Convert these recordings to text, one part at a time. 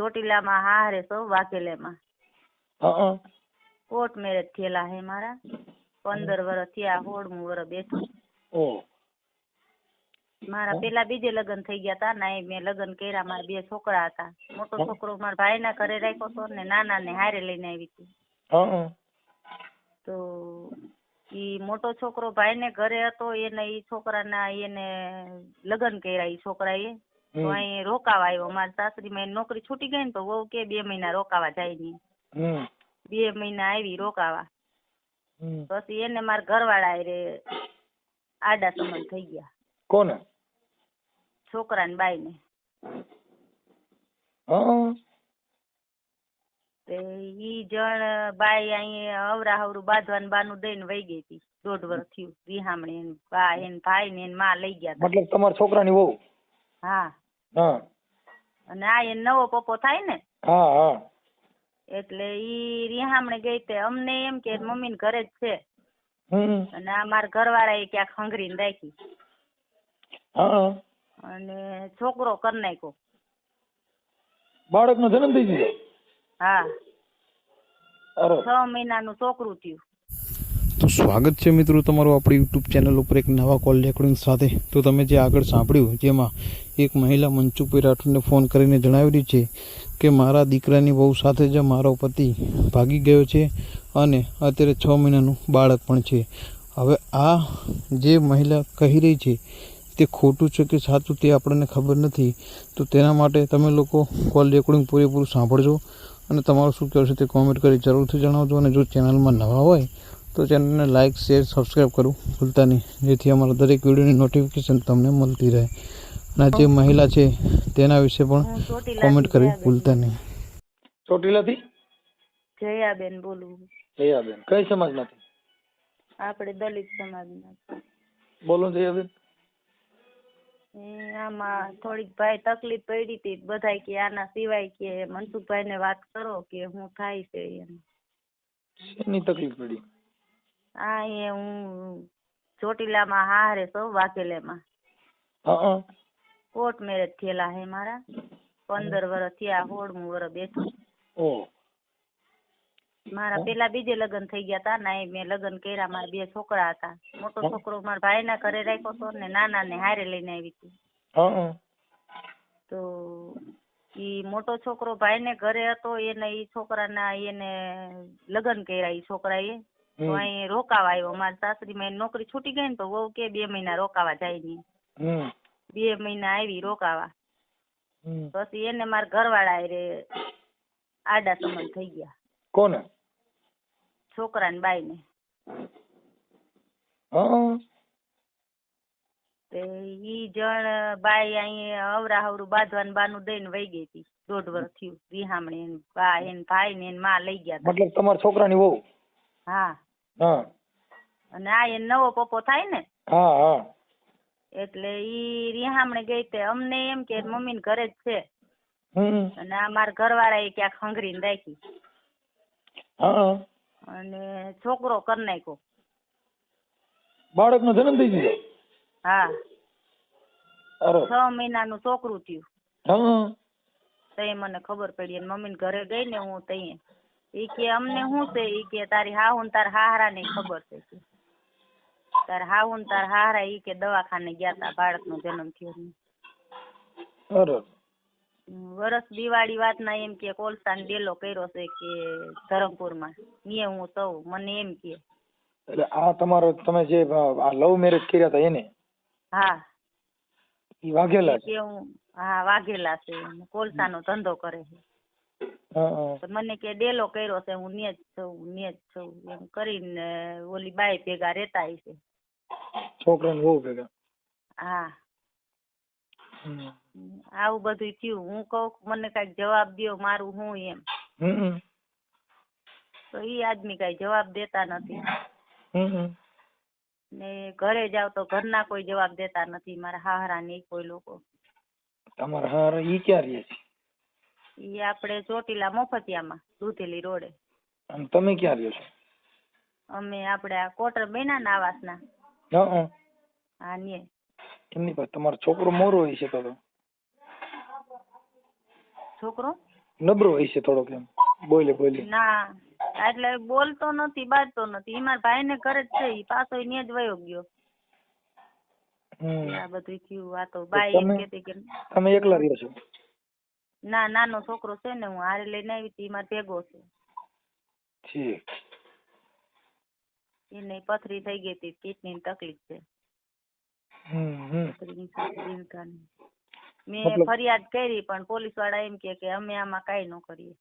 ચોટીલામાં હારે સૌ વાઘેલેમાં. Court marriage થયેલા હે મારા. પંદર વર્ષ થયા સોળમું વર્ષ બેઠું. મારા પેલા બીજે લગ્ન થઈ ગયા તા ના મેં લગ્ન કર્યા મારા બે છોકરા હતા. મોટો છોકરો મારા ભાઈ ના ઘરે રાખ્યો તો ને નાના ને હારે લઈને આવી હતી. તો ઈ મોટો છોકરો ભાઈ ને ઘરે હતો એને ઈ છોકરાના એને લગ્ન કર્યા ઈ છોકરાએ. તો અહીં રોકાવા આવ્યો. મારા સાસરી માં નોકરી છૂટી ગઈ ને તો વહુ કે બે મહિના રોકાવા જાય નહીં. બે મહિના આવી રોકાવા. પછી એને મારા ઘરવાળા એ આડા સંબંધ થઈ ગયા. કોને? છોકરા ને બાઈ ને ઈ જણ બાઈ અહીં અવરાહવરું બાંધવાનું બાનું દઈને વહી ગઈ હતી. દોઢ વર્ષ થયું. વિહામણી એને બા એને ભાઈ ને એને માં લઈ ગયા મતલબ તમારા છોકરાની વહુ? હા. હા. અને આ એ નવો પપ્પો થાય ને? હા હા. એટલે ઈ રિહામણે ગઈ તે. અમને એમ કે મમ્મી ઘરે જ છે. હમ. અને આ મારા ઘરવાળા એ ક્યાંક હંગરી રાખી. હા. અને છોકરો કરી નાખ્યો. બાળકનો જન્મ થઈ ગયો? હા. છ છ મહિનાનું છોકરું થયું. તો સ્વાગત છે મિત્રો તમારું આપણી યુટ્યુબ ચેનલ ઉપર એક નવા કોલ રેકોર્ડિંગ સાથે. તો તમે જે આગળ સાંભળ્યું જેમાં એક મહિલા મનસુખભાઈ રાઠોડને ફોન કરીને જણાવેલી છે કે મારા દીકરાની બહુ સાથે જ મારો પતિ ભાગી ગયો છે અને અત્યારે છ મહિનાનું બાળક પણ છે. હવે આ જે મહિલા કહી રહી છે તે ખોટું છે કે સાચું તે આપણને ખબર નથી. તો તેના માટે તમે લોકો કોલ રેકોર્ડિંગ પૂરેપૂરું સાંભળજો અને તમારું શું કહેવું છે તે કોમેન્ટ કરી જરૂરથી જણાવજો અને જો ચેનલમાં નવા હોય તો ચેનલને લાઇક શેર સબસ્ક્રાઈબ કરવું ભૂલતા નહીં. જેથી અમારા દરેક વિડીયોની નોટિફિકેશન તમને મળતી રહે. અને જે મહિલા છે તેના વિશે પણ કોમેન્ટ કરવી ભૂલતા નહીં. ચોટીલાથી? જયાબેન બોલું. જયાબેન. કઈ સમાજમાંથી? આપણે દલિત સમાજના બોલો જયાબેન. આમાં થોડીક ભાઈ તકલીફ પડી હતી બધાય કે આના સિવાય કે મનસુખભાઈ ને વાત કરો કે હું થાય છે એમ. શેની તકલીફ પડી? આ એ હું ચોટીલામાં હારે સૌ વાઘેલેમાં. હા. કોર્ટ મેરેજ થયેલા હે મારા. પંદર વર્ષ થયા સોળમું વર્ષ બેઠું. ઓ. મારા પેલા બીજે લગ્ન થઈ ગયા તા ના મેં લગ્ન કર્યા મારા બે છોકરા હતા. મોટો છોકરો મારા ભાઈ ના ઘરે રાખ્યો તો ને નાના ને હારે લઈને આવી હતી. તો ઈ મોટો છોકરો ભાઈ ને ઘરે હતો એને ઈ છોકરાના એને લગ્ન કર્યા ઈ છોકરાએ. તો. અહીં રોકાવા આવ્યો. મારા સાસરી માં નોકરી છૂટી ગઈ ને તો વહુ કે બે મહિના રોકાવા જાય હમ. બે મહિના આવી રોકાવા. પછી એને મારા ઘરવાળા હારે આડા સમજ થઈ ગયા. કોને? છોકરા ને બાઈ ને તે ઈ જણ બાઈ અહીંયા અવરા હવરું બાંધવાનું બાનું દઈને વહી ગઈ હતી. દોઢ વર્ષ થયું વિહામણી એની બા એને ભાઈ ને એને માં લઈ ગયા મતલબ તમારા છોકરાની વહુ? હા. હા. અને આ એને નવો પપ્પો થાય ને? હા હા. એટલે ઈ રિહામણે ગઈ તે અમને એમ કે મમ્મી ને ઘરે જ છે. અને આ મારા ઘરવાળા એ ક્યાંક હંગરીને રાખી. હા. અને છોકરો કરી નાખ્યો. બાળકનો જન્મ થઈ ગયો? હા. છ મહિના નું છોકરું થયું. તઈ મને ખબર પડી અને મમ્મી ઘરે ગઈ ને હું તઈ ઈ કે અમને શું છે? ઈ કે તારી હાહુ ને તાર હાહરા ને ખબર છે. તાર ને તાર હારા ઈ કે દવાખાને ગયા તા બાળકનો જન્મ થયો ને. વરસ દિવાળી વાતના એમ કે કોલસાન ડેલો કર્યો છે કે ધરમપુરમાં. નીએ હું સૌ મને એમ કે. એટલે આ તમારો તમે જે આ લવ મેરેજ કર્યા હતા એને? હા. ઈ વાઘેલા છે? હું હા વાઘેલા છે. કોલસા કોલસાનો ધંધો કરે છે. મને કે ડેલો કર્યો છે હું ન્યા જ છું ન્યા જ છું એમ કરીને ઓલી બાઈ ભેગા રહેતા હશે. છોકરાની વહુ ભેગા. હા. હમ. આવું બધું થયું. હું કહું મને કાંઈક જવાબ દ્યો મારું હું એમ. હમ. તો ઈ આદમી કઈ જવાબ દેતા નથી. હમ. ને ઘરે જાવ તો ઘરના કોઈ જવાબ દેતા નથી. મારા હાહરા ને ઈ કોઈ લોકો. તમારા હાર ઈ ક્યાં રહે છે? ઈ આપણે ચોટીલા મફતિયામાં દૂધેલી રોડે. અને તમે ક્યાં રહ્યો છો? અમે આપણે આ કોટર બેના ના આવાસના. હા હા. ને. એમની પાસે તમારો છોકરો મોરો હોય છે તો તો. છોકરો? નબળો હોય છે થોડોક એમ. બોલે બોલે. ના એટલે બોલતો નથી બાજતો નથી. ઈ મારા ભાઈને ઘરે જ છે ઈ પાછો ન્યા જ વયો ગયો. આ બધું થયું આ તો બાઈ એમ કહેતી કે તમે એકલા રહ્યો છો? ના નાનો છોકરો છે ને હું હારે લઈને આવી હતી ઈ મારો ભેગો છે. ઠીક. એને પથરી થઈ ગઈ હતી કિડની ની તકલીફ છે. મેં ફરિયાદ કરી પણ પોલીસવાળા એમ કે કે અમે આમાં કઈ ન કરીએ.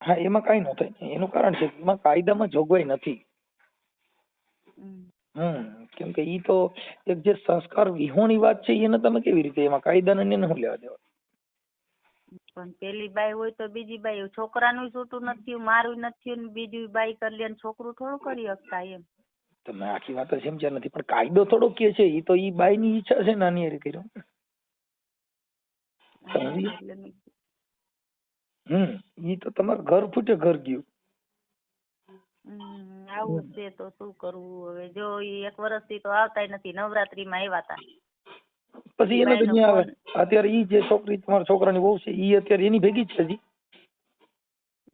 હા એમાં કઈ ન થાય. એનું કારણ છે એમાં કાયદામાં જોગવાઈ નથી. હમ. કેમ કે ઈ તો એક જે સંસ્કાર વિહોણી વાત છે એને તમે કેવી રીતે એમાં કાયદાને ને શું લેવા દેવા? પણ પેલી બાઈ હોય તો બીજી બાઈ છોકરાનું છૂટું નથી મારું નથી ને બીજું બાઈ કરી લે ને છોકરું થોડું કરી શકતા એમ. તમે આખી વાત સમજ્યા નથી. પણ કાયદો થોડો કે છે ઈ તો ઈ બાઈની ઈચ્છા છે નાની હારે કર્યો મેં હમ ઈ તો તમારું ઘર ફૂટે ઘર ગયું. આવું છે તો શું કરવું હવે? જો ઈ એક વર્ષથી તો આવતા નથી નવરાત્રીમાં આવ્યા તા. પછી એને તો ન્યા આવે. અત્યારે ઈ જે છોકરી તમારા છોકરાની વહુ છે ઈ અત્યારે એની ભેગી જ છે હજી.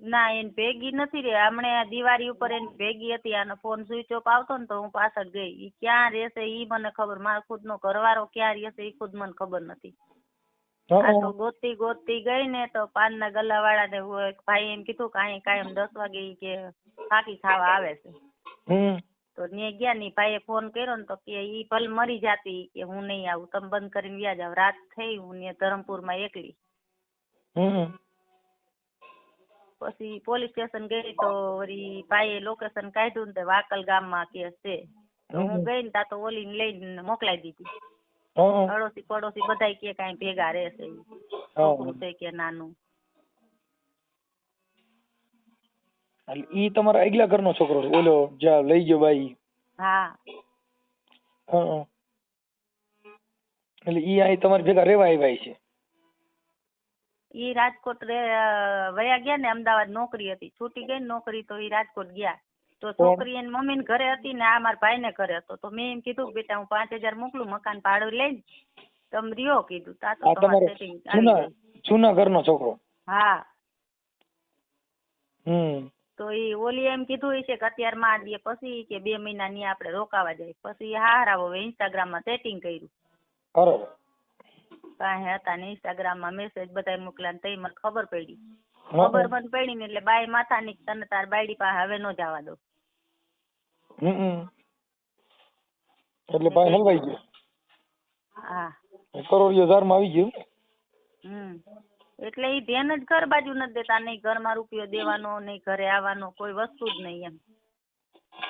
ના એન ભેગી નથી રે હમણે આ દિવાળી ઉપર એની ભેગી હતી આનો ફોન સ્વિચ ઓફ આવતો ને તો હું પાછળ ગઈ. ઈ ક્યાં રહેશે ઈ મને ખબર. મારો ખુદનો ઘરવાળો ક્યાં રહેશે ઈ ખુદ મને ખબર નથી. આ તો ગોતતી ગોતતી ગઈ ને તો પાનના ગલા વાળા ને ભાઈ એમ કીધું કે અહીં કાયમ દસ વાગે ઈ કે ફાકી ખાવા આવે છે. તો ન્યા ગયા ની ભાઈ ભાઈએ ફોન કર્યો ને તો કે ઈ ભલ મરી જાતી કે હું નહીં આવું. તમે બંધ કરીને વ્યા જાવ રાત થઈ હું ને ધરમપુરમાં એકલી. હમ. પછી પોલીસ સ્ટેશન ગઈ તો વળી ભાઈએ લોકેશન કાઢ્યું ને તે વાકલ ગામમાં કેસ છે. તો હું ગઈ ને તા તો ઓલીને લઈને મોકલાઈ દીધી. અડોશી પડોશી બધાય કે કાંઈ ભેગા રહેશે છોકરું છે કે નાનું. ઈ તમારા આગલા ઘરનો છોકરો છે. ઓલો જ્યાં લઈ ગયો ભાઈ હા. એટલે ઈ અહીં તમારી ભેગા રહેવા આવ્યા છે. ઈ રાજકોટ રે વયા ગયા ને અમદાવાદ નોકરી હતી. છૂટી ગઈ ને નોકરી તો ઈ રાજકોટ ગયા. તો છોકરી એની મમ્મી ને ઘરે હતી ને આ મારા ભાઈ ને ઘરે હતો. તો મેં એમ કીધું કે બેટા હું પાંચ હજાર મોકલું મકાન ભાડું લઈને તમે રહ્યો કીધું. તા તો તમારે જૂના ઘરનો છોકરો? હા. હમ. તો ઈ ઓલી એમ કીધું છે કે અત્યારમાં દે પછી કે બે મહિના ની આપણે રોકાવા જાય. પછી હારા હવે ઇન્સ્ટાગ્રામમાં સેટિંગ કર્યું. અરે કાંઈ હતા ને ઇન્સ્ટાગ્રામમાં મેસેજ બધા મોકલ્યા ને તઈ મને ખબર પડી. ખબર મને પડી ને એટલે બાય માથા ની તને તાર બાયડી પાસે હવે ન જવા દો હમ એટલે ભાઈ હલવાઈ ગયો. હા. કરોડિયો ઝારમાં આવી ગયો હમ. એટલે ઈ ધ્યાન જ ઘર બાજુ નથી દેતા નહીં ઘરમાં રૂપિયો દેવાનો નહીં ઘરે આવવાનો કોઈ વસ્તુ જ નહીં એમ.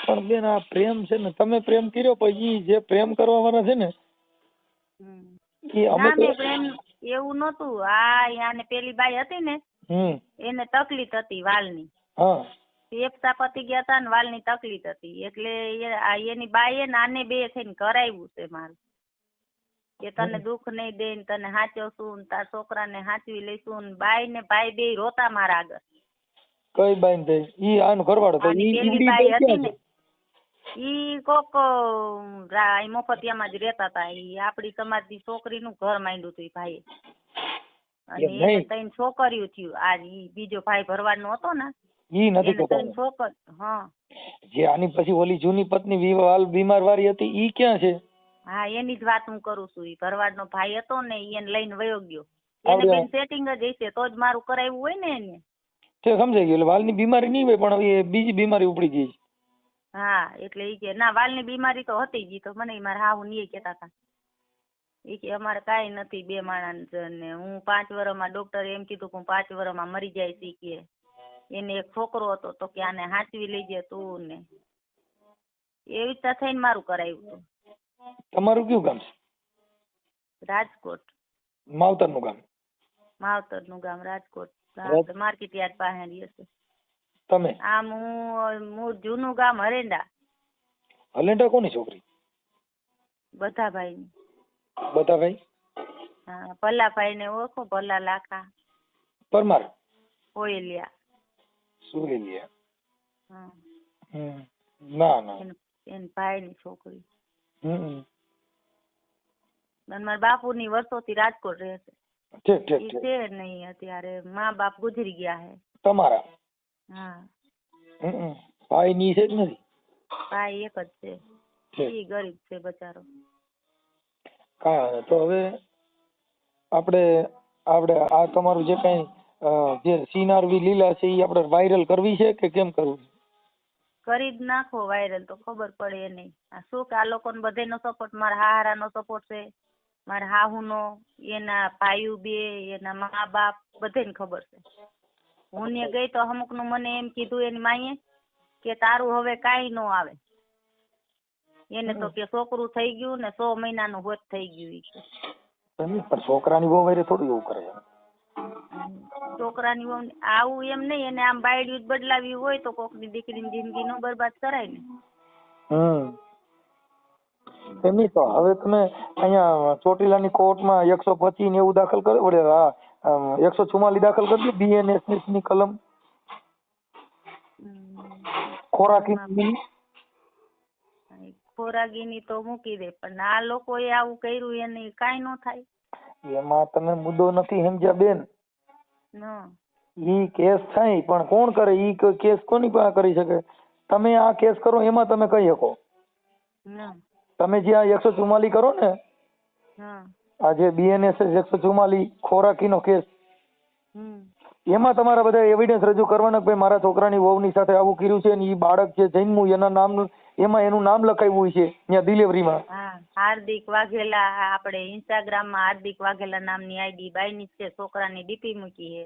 પણ બેન આ પ્રેમ છે ને તમે પ્રેમ કર્યો પછી ઈ જે પ્રેમ કરવા વાળા છે ને ના એવું નતું આ યાને પેલી બાઈ હતી ને એને તકલીફ હતી વાલની. ફેફસા પતી ગયા હતા ને વાલની તકલીફ હતી. એટલે એની બાઈએ ને આને બે થઈને કરાવ્યું છે મારું. કે તને દુઃખ નહીં દે ને તને સાચવશું ને તાર છોકરાને સાચવી લઈશું ને બાઈ ને ભાઈ બે રોતા મારા આગળ. કઈ બાઈન થઈ ઈ આનો ઘરવાળો તો ઈ પેલી બાઈ બાઈ હતી ને ઈ કોક રા- મોફતિયામાં જ રહેતા હતા ઈ ની સમાજની છોકરીનું ઘર માંડ્યું હતું ઈ ભાઈએ. અને એમ એને નહીં. ત્રણ છોકરીઓ થયું. આ ઈ બીજો ભાઈ ભરવાનો હતો ને ઈ નથી એને ત્રણ છોકર હા. જે આની પછી ઓલી જૂની પત્ની વિવાલ બીમાર વાળી હતી ઈ ક્યાં છે? હા એની જ વાત હું કરું છું. ઈ ભરવાડનો ભાઈ હતો ને ઈ એને લઈને વયો ગયો. આવડે. એને બેન સેટિંગ જ હશે તો જ મારું કરાવ્યું હોય ને એને. તે સમજાઈ ગયું. એટલે વાલની બીમારી નહીં હોય પણ હવે એ બીજી બીમારી ઉપડી ગઈ છે. હા એટલે ઈ કે ના વાલની બીમારી તો હતી જ ઈ તો મને મારા હાહુ ને ઈ કહેતા હતા ઈ કે અમારે કાંઈ નથી બે માણસ ને હું પાંચ વર્ષમાં ડોક્ટર એમ કીધું કે હું પાંચ વર્ષમાં મરી જાય ઈ કે. એને એક છોકરો હતો તો કે આને સાચવી લેજે તું ને. એવી રીતે થઈને મારું કરાવ્યું હતું તમારું કયું ગામ છે? રાજકોટ. માવતરનું ગામ. માવતરનું ગામ રાજકોટ. માર્કેટ યાર્ડ પાસે રહે છે. તમે? આમ હું હું જૂનું ગામ હરેંડા. હલેન્ડા કોની છોકરી? બધા ભાઈ બધા ભાઈ? હા ભલ્લાભાઈ ને ઓળખો ભલ્લા લાખા. પરમાર? કોયલિયા સુરેલિયા. હા. ના ના. એન ભાઈ ની છોકરી. હમ બાપુ ની વર્ષો વર્ષોથી રાજકોટ રહે છે ઠીક ઠીક ઠીક. છે નહીં અત્યારે. મા બાપ ગુજરી ગયા છે તમારા? હા. ભાઈ ની છે કે નથી? ભાઈ એક જ છે. એ ઈ ગરીબ છે બચારો. કાંઈ તો હવે આપણે આપણે આ તમારું જે કઈ જે સીનારવી લીલા છે એ આપણે વાયરલ કરવી છે કે કેમ કરવું કરી જ નાખો વાયરલ તો ખબર પડે નહીં આ શું કે આ લોકોને બધાયનો સપોર્ટ મારા હારાનો સપોર્ટ છે મારા હાહુનો એના ભાઈઓ બે એના મા બાપ બધાને ખબર છે. હું ને ગઈ તો અમુકનું મને એમ કીધું એની માએ કે તારું હવે કાંઈ નો આવે. એને તો કે છોકરું થઈ ગયું ને સો મહિનાનું હોત થઈ ગયું પણ છોકરાની બહુ વારે થોડું એવું કરે છોકરાની વહુ આવું એમ નહીં એને આમ બાયડ્યું જ બદલાવી હોય તો કોકની દીકરીની જિંદગી નો બરબાદ કરાય ને. હમ. એમ તો હવે તમે અહીંયા ચોટીલાની કોર્ટમાં એકસો પચીસ ને એવું દાખલ કરે પડે હા એકસો ચુમ્માલીસ દાખલ કરજો બીએનએસની કલમ. ખોરાકી ખોરાકીની તો મૂકી દે પણ આ લોકોએ આવું કર્યું એને કાઈ નો થાય. એમાં તમે મુદ્દો નથી સમજ્યા બેન. ઈ કેસ થાય પણ કોણ કરે? ઈ કેસ કોની પાસે કરી શકે? તમે આ કેસ કરો એમાં તમે કહી શકો. તમે જે આ એકસો ચુમ્માલીસ કરો ને. હા આ બીએનએસ એકસો ચુમ્માલીસ ખોરાકીનો કેસ. એમાં તમારા બધા એવિડન્સ રજૂ કરવાના કે ભાઈ મારા છોકરાની વહુની સાથે આવું કર્યું છે ને એ બાળક જે જન્મ્યું એના નામ એમાં એનું નામ લખાવ્યું છે ત્યાં ડિલિવરીમાં હાર્દિક વાઘેલા આપણે ઇન્સ્ટાગ્રામમાં હાર્દિક વાઘેલા નામની આઈડી બાઈની છે છોકરાની ડીપી મૂકી છે.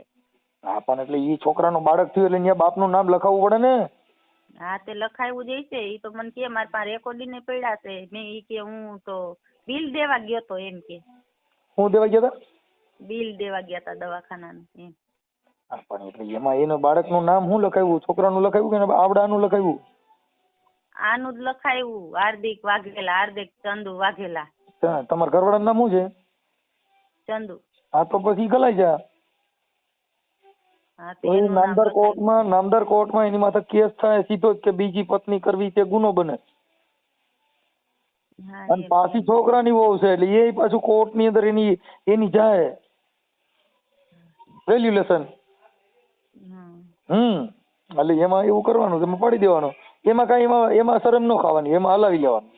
હા પણ એટલે ઈ છોકરાનું બાળક થયું એટલે ત્યાં બાપનું નામ લખાવવું પડે ને? હા તે લખાયું જ છે ઈ તો મને કે મારા પાસે રેકોર્ડિંગ પડ્યા છે મેં એ કે હું તો બિલ દેવા ગયો તો એમ કે હું દેવા ગયા હતા બિલ દેવા ગયા તા દવાખાનાનું એમ હા, પણ એટલે એમાં એનું બાળકનું નામ શું લખાવ્યું? છોકરાનું લખાવ્યું કે આવડાનું લખાવ્યું? આનું જ લખાયું હાર્દિક વાઘેલા હાર્દિક ચંદુ વાઘેલા. તા- તમારા ઘરવાળાનું નામ શું છે? ચંદુ. હા તો પછી ગલાઈ જા. હા તો તે એ એનું નામ નામદાર લખાયું. કોર્ટમાં નામદાર કોર્ટમાં એની માથે કેસ થાય સીધો જ કે બીજી પત્ની કરવી તે ગુનો બને. હા અને પાછી છોકરાની વહુ છે એટલે એ પાછું કોર્ટની અંદર એની એની જાય. વેલ્યુલેશન હમ. હમ એટલે એમાં એવું કરવાનું એમાં પડી દેવાનું. એમાં કાંઈ એમાં એમાં શરમ ન ખાવાની એમાં હલાવી લેવાનું.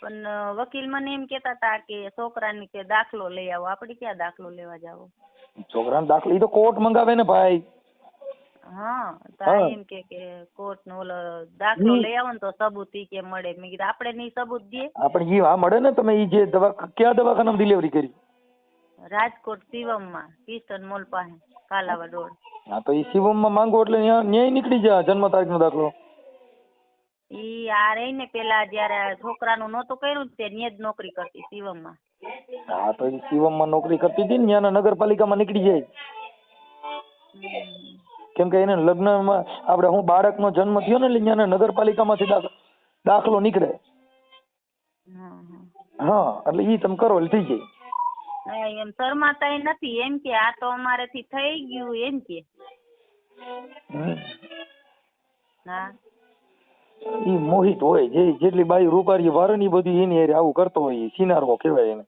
પણ વકીલ મને એમ કેતા હતા કે છોકરાને કે દાખલો લઈ આવો. આપણે ક્યાં દાખલો લેવા જાવો? છોકરાનો દાખલો એ તો કોર્ટ મંગાવે ને ભાઈ. હા એમ કે કે કોર્ટ નો ઓલો દાખલો લઈ આવો ને તો સબૂત ઈ કે મળે. મેં કીધું આપણે નહીં સબૂત દઈએ. આપણે ઈ આ મળે ને તમે ઈ જે દવા કયા દવાખાનામાં ડિલિવરી કરી? રાજકોટ શિવમમાં કિસ્ટન મોલ પાસે કાલાવા રોડ. હા તો ઈ શિવમમાં માંગો એટલે ન્યાય નીકળી જાય જન્મ તારીખનો દાખલો. ઈ આ રહી ને પેલા જયારે છોકરા છોકરાનું નહોતું કર્યું ને તે ન્યા જ નોકરી કરતી શિવમમાં. હા તો ઈ શિવમમાં નોકરી કરતી હતી ને ત્યાંના નગરપાલિકામાં નીકળી જાય. કેમ કે એને લગ્નમાં આપણે હું બાળકનો જન્મ થયો ને એટલે નગરપાલિકામાંથી દાખલો નીકળે. હા એટલે ઈ તમે કરો એટલે થઈ જાય. એમ શરમાતાય નથી એમ કે આ તો અમારેથી થઈ ગયું એમ કે. હા. ઈ મોહિત હોય જે જેટલી બાઈ રૂપારી વારે ની બધી એની હારે આવું કરતો હોય સિનારો કહેવાય એને.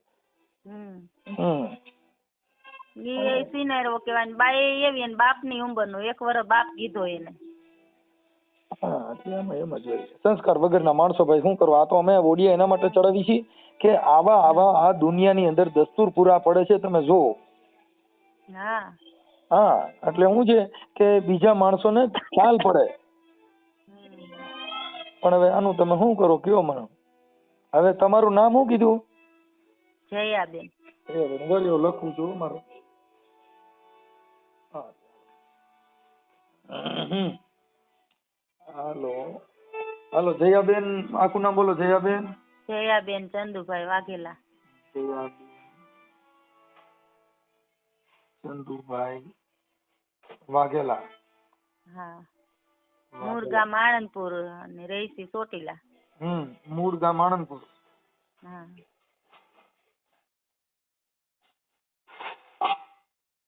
હમ. ઈ સિનેરો કહેવાય ને બાઈ એવી અને બાપની ઉંમરનો એક વર્ષ બાપ કીધો એને. હા એટલે એમાં એમ જ હોય. સંસ્કાર વગરના માણસો ભાઈ શું કરવા? આ તો અમે ઓડિયા એના માટે ચડાવી છીએ કે આવા આવા આ દુનિયાની અંદર દસ્તુર પૂરા પડે છે તમે જોવો હા. હા એટલે શું છે કે બીજા માણસોને ખ્યાલ પડે. પણ હવે આનું તમે શું કરો કયો મને હવે તમારું નામ શું કીધું? જયાબેન. એ લખું છું મારું. હાલો. હાલો જયાબેન આખું નામ બોલો જયાબેન. જયાબેન ચંદુભાઈ વાઘેલા. જયાબેન ચંદુભાઈ વાઘેલા. હા. મૂળ ગામ આણંદપુર અને રહીશી ચોટીલા. હમ મૂળ ગામ આણંદપુર હા.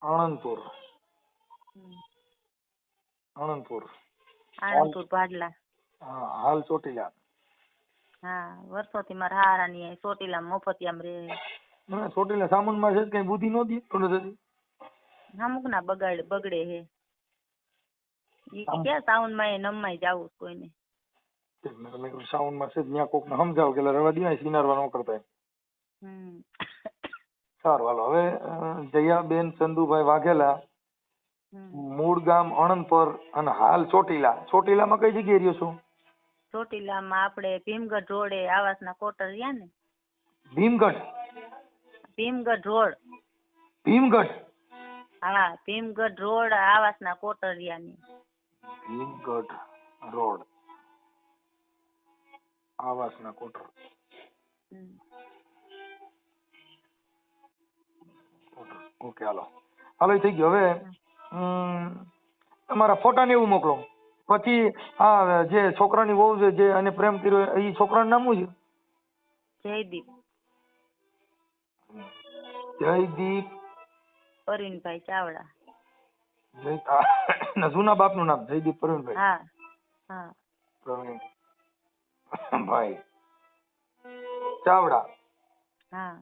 આણંદપુર. હમ. આણંદપુર. આણંદપુર ભાડલા. હા હાલ ચોટીલા. હા વર્ષોથી મારા હારાની ચોટીલા મફત રહે. ના, ચોટીલા સામાનમાં છે કઈ બુદ્ધિ નહોતી નથી અમુક ના બગાડે બગડે હે. ઈ ક્યાં સાવનમાં એ નમાઈ જાવું કોઈને. મેં કીધું સાઉન્ડમાં છે ત્યાં કોકને સમજાવો કે રવા દે સિનારવા ન કરતા હમ. સારું હાલો હવે જયા જયાબેન ચંદુભાઈ વાઘેલા. મૂળ ગામ અણનપર અને હાલ ચોટીલા. ચોટીલામાં કઈ જગ્યાએ રહ્યો છો? ચોટીલામાં આપણે ભીમગઢ રોડે આવાસના કોટર રહ્યા ને. ભીમગઢ? ભીમગઢ રોડ. ભીમગઢ? હા ભીમગઢ રોડ આવાસના કોટર રહ્યા ને. ભીમગઢ રોડ. આવાસના કોટર ઓકે હાલો. હાલો એ થઈ ગયું. હવે તમારા ફોટા ને એવું મોકલો. પછી આ જે છોકરાની વહુ છે જે અને પ્રેમ કર્યો એ છોકરાનું નામ શું છે? જયદીપ. જયદીપ. પરવીનભાઈ ચાવડા. જય જૂના બાપનું નામ જયદીપ પ્રવીણભાઈ હા હા. પ્રવીણ. ભાઈ. ચાવડા. હા.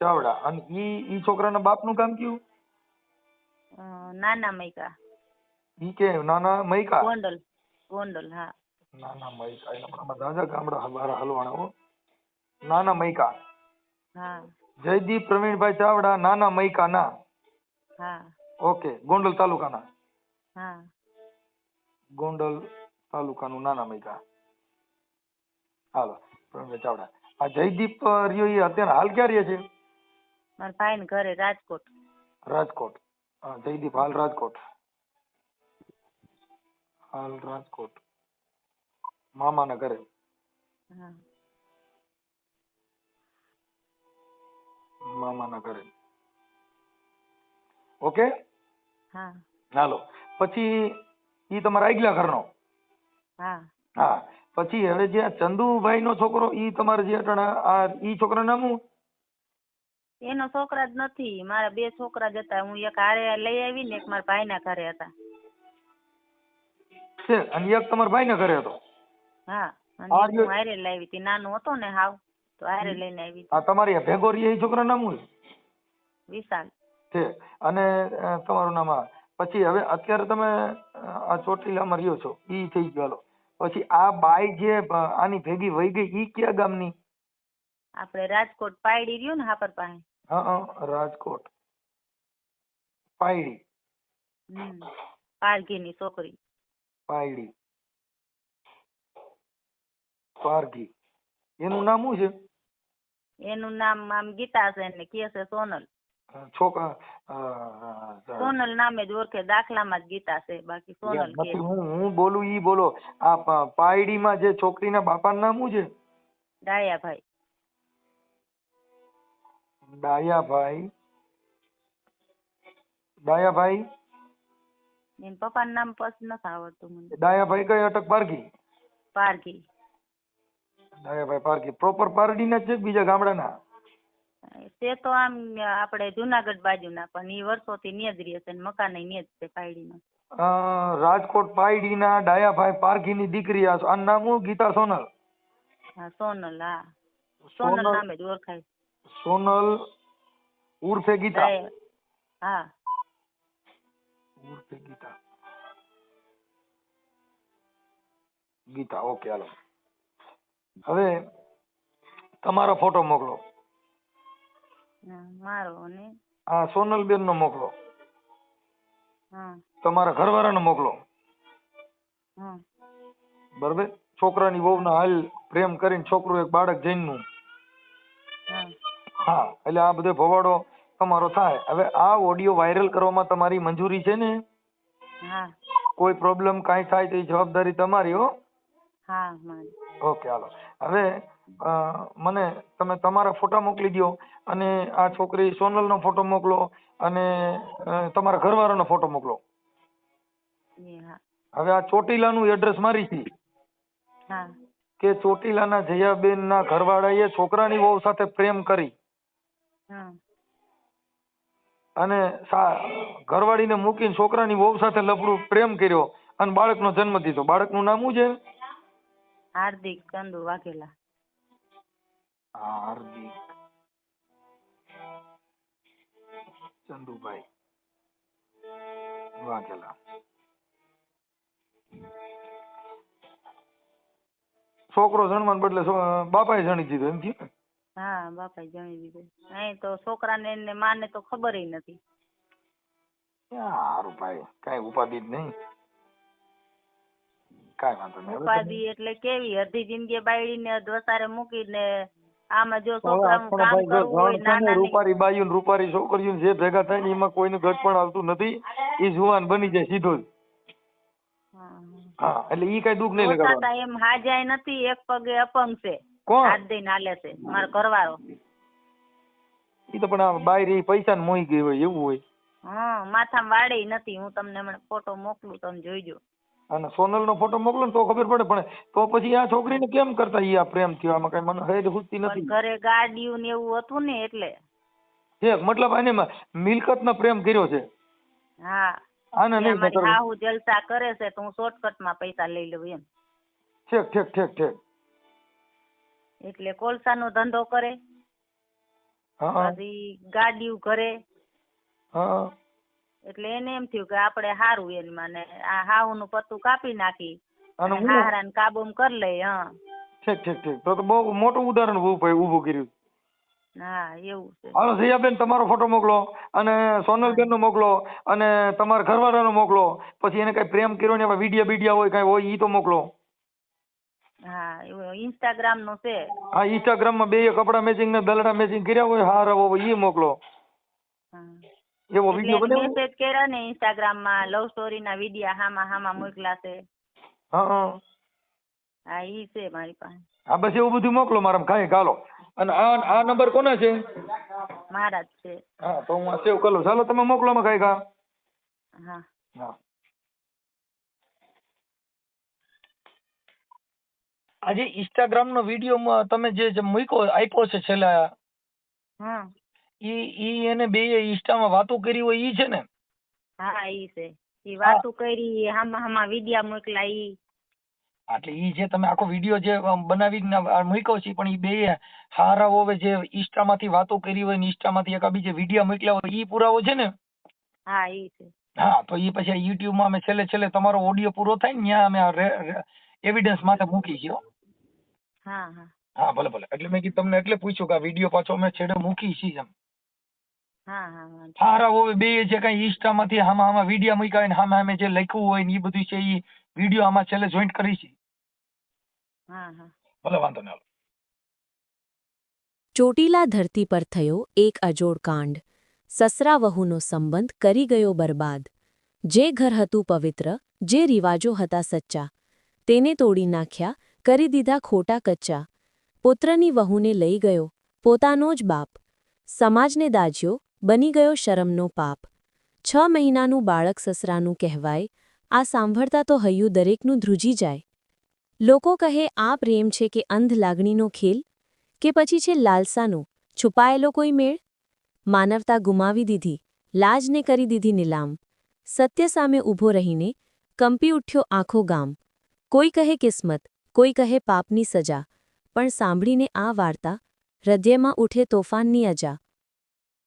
ચાવડા. અને ઈ ઈ છોકરાના બાપનું કામ કયું? નાના મૈકા ઈ કે નાના મૈકા ગોંડલ ગોંડલ હા નાના મૈકા એના પણ દાદા ગામડા હલવારા હલવાણા હો નાના મૈકા હા જયદીપ પ્રવીણભાઈ ચાવડા નાના મૈકા ના હા ઓકે ગોંડલ તાલુકાના હા ગોંડલ તાલુકાનું નાના મૈકા હાલો પ્રવીણભાઈ ચાવડા આ જયદીપ રહ્યો એ અત્યારે હાલ ક્યાં રહે છે મારા ભાઈ ઘરે રાજકોટ રાજકોટ હા જયદીપ હાલ રાજકોટ હાલ રાજકોટ મામાના ઘરે હા મામાના ઘરે ઓકે હા હાલો પછી ઈ તમારા આગલા ઘરનો હા હા પછી હવે જે ચંદુભાઈ નો છોકરો ઈ તમારે જે અટાણા આ ઈ છોકરા નામ શું એનો છોકરા જ નથી. મારા બે છોકરા જ હતા. હું એક હારે લઈ આવી ને એક મારા ભાઈના ઘરે હતા. છે. અને એક તમારા ભાઈ ના ઘરે હતો? હા. અને આ રહ્યો- હું હારે લાવી હતી. નાનો હતો ને હાવ તો હારે લઈને આવી આ તમારી આ ભેગો રહી એ છોકરા નામ શું છે? વિશાલ. છે. અને અ, તમારું નામ આ. પછી હવે અત્યારે તમે અ, આ ચોટીલામાં રહ્યો છો. ઈ થઈ ગયો. હાલો. પછી આ બાઈ જે અ, આની ભેગી વહી ગઈ ઈ કયા ગામની? આપણે રાજકોટ પાયડી રહ્યું ને હાપર પાસે. હા હા રાજકોટ. પાયડી. પારઘીની છોકરી. પાયડી. પારઘી. એનું નામ શું છે? એનું નામ આમ ગીતા છે ને કે છે સોનલ. છોકરા સોનલ નામે જ ઓળખે દાખલામાં જ ગીતા છે બાકી સોનલ કે. હું હું બોલું ઈ બોલો. આ પાયડીમાં જે છોકરીના બાપાનું નામ શું છે? ડાયાભાઈ. ડાયાભાઈ. ડાયાભાઈ? એન પપ્પાનું નામ પછી નથી આવડતું મને. ડાયાભાઈ કઈ અટક પારકી પારકી ડાયાભાઈ પારકી પ્રોપર પારડીના છે કે બીજા ગામડાના? તે તો આમ આપણે જુનાગઢ બાજુના પણ ઈ વર્ષોથી ન્યા જ રહે છે ને મકાન ન્યા જ છે પાયડીમાં રાજકોટ પાયડીના ડાયાભાઈ પારઘીની દીકરી આ નામ હું ગીતા સોનલ? હા સોનલ હા. સોનલ સોનલ નામે જ ઓળખાય. સોનલ ઉર્ફે ગીતા. હા. ઉર્ફે ગીતા. Gita okay hello. હવે તમારો ફોટો મોકલો. હા, ને હા સોનલ બેન નો મોકલો. તમારા ઘરવાળા નો મોકલો બરાબર? છોકરાની વહુના હાલ પ્રેમ કરીને છોકરું એક બાળક જૈનનું હા હા એટલે આ બધો ભવાડો તમારો થાય. હવે આ ઓડિયો વાયરલ કરવામાં તમારી મંજૂરી છે ને? હા. કોઈ પ્રોબ્લેમ કાંઈ થાય તો એ જવાબદારી તમારી હો. હા મારી. Okay hello. હવે મને તમે તમારા ફોટા મોકલી દો અને આ છોકરી સોનલનો ફોટો મોકલો અને તમારા ઘરવાળાનો ફોટો મોકલો. હવે આ ચોટીલાનું એડ્રેસ મારી છે. હા. કે ચોટીલાના જયાબેનના ઘરવાળાએ છોકરાની વહુ સાથે પ્રેમ કરી. અને સા- ઘરવાળીને મૂકીને છોકરાની વહુ સાથે લફડું પ્રેમ કર્યો અને બાળકનો જન્મ દીધો. બાળકનું નામ શું છે? હાર્દિક ચંદુ વાઘેલા. હાર્દિક. ચંદુભાઈ વાઘેલા. છોકરો જણવાને બદલે બાપાએ જણી દીધો એમ થયું ને? હા બાપાએ જમી દીધું. અહીં તો છોકરાને ને માને તો ખબર નથી. સારું ભાઈ? કઈ ઉપાધિ જ નહીં. કઈ વાંધો નહીં. ઉપાધિ એટલે કેવી? અડધી જિંદગી બાયડીને દોસારે મૂકીને આમાં જો છોકરાનું કામ કરવું હોય નાના રૂપારી બાયુ ને રૂપારી છોકરીઓ જે ભેગા થાય ને એમાં કોઈનું ઘટ પણ આવતું નથી. એ જુવાન બની જાય સીધો જ. હા. એટલે ઈ કઈ દુઃખ નહીં લગાડવાનું. એમ હાજાય નથી એક પગે અપંગ છે. કોણ? હાથ દઈને હાલે છે મારો ઘરવાળો. ઈ તો પણ આ બાઈ પૈસા ને મોઈ ગઈ હોય એવું હોય. હા માથામાં વાળે નથી હું તમને હમણાં ફોટો મોકલું તમે જોઈજો. અને સોનલ નો ફોટો મોકલો ને તો ખબર પડે પણ તો પછી આ છોકરીને કેમ કરતા ઈ આ પ્રેમ થયો? આમાં કઈ મને હેડ હુજતી નથી. ઘરે ગાડીયું ને એવું હતું ને એટલે. છે મતલબ આને મિલકત નો પ્રેમ કર્યો છે. હા. આને નહીં અમારી જલસા કરે છે તો હું શોર્ટકટમાં પૈસા લઈ લઉં એમ. ઠેક ઠેક ઠેક ઠેક. એટલે કોલસાનો ધંધો કરે પછી ગાડીયું કરે હા. એટલે એને એમ થયું કે આપણે સારું એની માને આ હાહુ નું પત્તું કાપી નાખી અને હારા ને કાબૂમાં કરી લઈ હા. ઠીક ઠીક ઠીક. તો તો બહુ મોટું ઉદાહરણ ઊભું ઊભું કર્યું. હા એવું છે. હાલો જયાબેન તમારો ફોટો મોકલો અને સોનલબેન નો મોકલો અને તમારા ઘરવાળાનો મોકલો. પછી એને કઈ પ્રેમ કર્યો ને એવા વીડિયો બીડિયા હોય કઈ હોય ઈ તો મોકલો. હા એવું ઇન્સ્ટાગ્રામનું છે. હા ઇન્સ્ટાગ્રામમાં બે કપડા મેચિંગ ને દલડા મેચિંગ કર્યા હોય હારા હોય ઈ મોકલો. એવો વીડિયો બનાવો મેસેજ કર્યા ને ઇન્સ્ટાગ્રામમાં લવ સ્ટોરી ના વિડિયા હામાં હામાં મોકલા છે. હા હા. ઈ છે મારી પાસે. હા બસ એવું બધું મોકલો મારા કાંઈ ગાલો. અને આ આ નંબર કોના છે? મારા જ છે. હા તો હું સેવ કરું ચાલો તમે મોકલો માં કાંઈ કા હા. હા. આજે ઇન્સ્ટાગ્રામ નો વીડિયો તમે જે મૂક્યો આપ્યો છે છેલ્લા હા. ઈ ઈ એને બે ઇન્સ્ટામાં વાતો કરી હોય ઈ છે ને? હા ઈ છે. ઈ વાતો કરી હામાં હામાં વિડિયા મોકલા ઈ. એટલે ઈ જે તમે આખો વીડિયો જે બનાવી બનાવીને મૂક્યો છે પણ ઈ બે હારા હોવે જે ઇન્સ્ટામાંથી વાતો કરી હોય ને ઇન્સ્ટામાંથી એક બીજે વીડિયો મોકલ્યા હોય ઈ પુરાવો છે ને? હા ઈ છે. હા તો ઈ પછી યુટ્યુબમાં અમે છેલ્લે છેલ્લે તમારો ઓડિયો પૂરો થાય ને ત્યાં અમે એવિડન્સ માટે મૂકી ગયો હા. હા હા. ભલે ભલે. એટલે મેં કીધું તમને એટલે પૂછ્યું કે આ વીડિયો પાછો અમે છેડે મૂકી છીએ એમ. હા હા વાંધો હારા હોવે બે જે કઈ ઇન્સ્ટામાંથી આમાં આમાં વીડિયો મૂક્યા હોય ને આમાં અમે જે લખ્યું હોય ને એ બધું છે એ વીડિયો આમાં છેલ્લે જોઈન્ટ કરી છે. હા હા. ભલે વાંધો નહીં ચોટીલા ધરતી પર થયો એક અજોડ કાંડ. સસરા વહુનો સંબંધ કરી ગયો બરબાદ. જે ઘર હતું પવિત્ર જે રિવાજો હતા સચ્ચા. તેને તોડી નાખ્યા, કરી દીધા ખોટા કચ્ચા. પુત્રની વહુને લઈ ગયો, પોતાનો જ બાપ. સમાજને દાજ્યો, બની ગયો શરમનો પાપ. છ મહિનાનું બાળક સસરાનું કહેવાય, આ સાંભળતા તો હૈયું દરેકનું ધ્રુજી જાય. લોકો કહે, આ પ્રેમ છે કે અંધ લાગણીનો ખેલ? કે પછી છે લાલસાનો? છુપાયેલો કોઈ મેળ? માનવતા ગુમાવી દીધી, લાજને કરી દીધી નિલામ. સત્ય સામે ઊભો રહીને, કંપી ઉઠ્યો આખો ગામ. કોઈ કહે કિસ્મત, કોઈ કહે પાપની સજા, પણ સાંભળીને આ વાર્તા હૃદયમાં ઉઠે તોફાનની અજા.